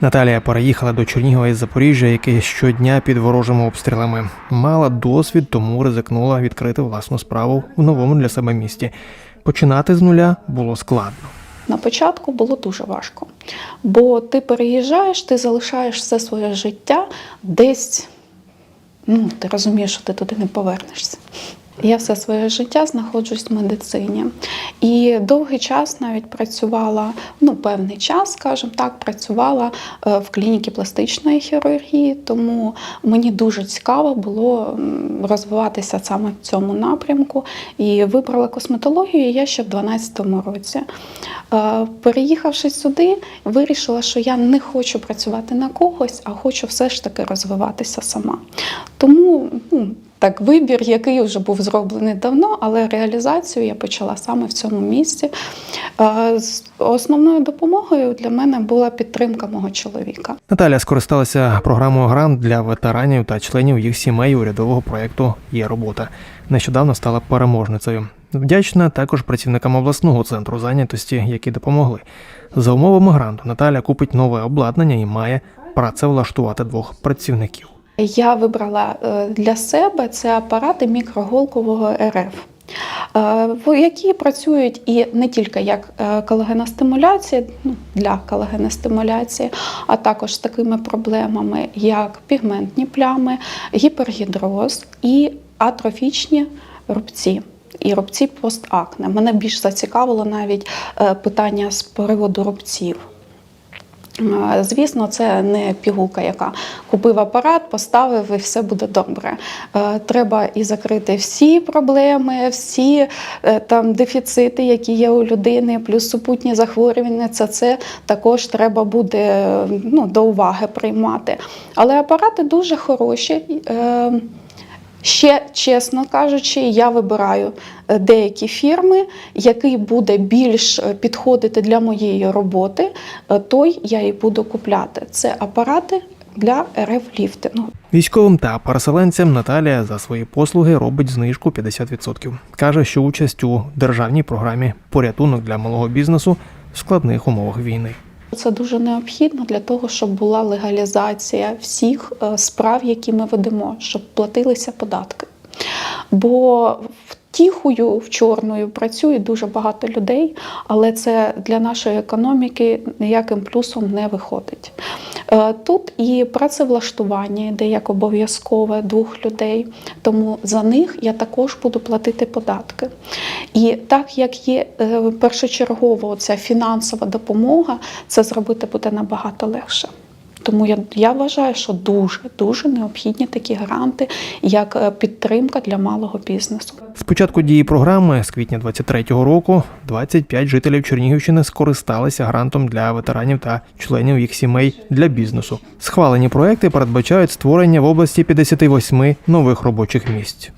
Наталія переїхала до Чернігова із Запоріжжя, яке щодня під ворожими обстрілами. Мала досвід, тому ризикнула відкрити власну справу в новому для себе місті. Починати з нуля було складно. На початку було дуже важко, бо ти переїжджаєш, ти залишаєш все своє життя десь, ну, ти розумієш, що ти туди не повернешся. Я все своє життя знаходжусь в медицині. І довгий час навіть працювала, ну, певний час, скажімо так, працювала е, в клініці пластичної хірургії, тому мені дуже цікаво було розвиватися саме в цьому напрямку. І вибрала косметологію я ще в 2012 році. Е, Переїхавши сюди, вирішила, що я не хочу працювати на когось, а хочу все ж таки розвиватися сама. Тому ну, так, вибір, який вже був зроблений давно, але реалізацію я почала саме в цьому місці. Е, Основною допомогою для мене була підтримка мого чоловіка. Наталя скористалася програмою грант для ветеранів та членів їх сімей урядового проєкту Є робота. Нещодавно стала переможницею. Вдячна також працівникам обласного центру зайнятості, які допомогли. За умовами гранту Наталя купить нове обладнання і має працевлаштувати двох працівників. Я вибрала е, для себе це апарати мікроголкового РФ. е, Які працюють і не тільки як е, колагеностимуляція, ну, для колагеностимуляції, а також з такими проблемами, як пігментні плями, гіпергідроз і атрофічні рубці. І рубці постакне. Мене більш зацікавило навіть питання з приводу рубців. Звісно, це не пігулка, яка купив апарат, поставив і все буде добре. Е, Треба і закрити всі проблеми, всі е, там дефіцити, які є у людини, плюс супутні захворювання. Це це також треба буде ну, до уваги приймати. Але апарати дуже хороші. Ще чесно кажучи, я вибираю е, деякі фірми, який буде більш е, підходити для моєї роботи, е, той я і буду купляти. Це апарати для РФ-ліфтингу. Військовим та переселенцям Наталія за свої послуги робить знижку 50%. Каже, що участь у державній програмі порятунок для малого бізнесу в складних умовах війни. Це дуже необхідно для того, щоб була легалізація всіх е, справ, які ми ведемо, щоб платилися податки. Бо втіхою в чорною працює дуже багато людей, але це для нашої економіки ніяким плюсом не виходить. Е, Тут і працевлаштування йде як обов'язкове двох людей, тому за них я також буду платити податки. І так як є е, першочергово ця фінансова допомога, це зробити буде набагато легше. Тому я, я вважаю, що дуже дуже необхідні такі гранти, як е, підтримка для малого бізнесу. З початку дії програми з квітня 23-го року 25 жителів Чернігівщини скористалися грантом для ветеранів та членів їх сімей для бізнесу. Схвалені проекти передбачають створення в області 58 нових робочих місць.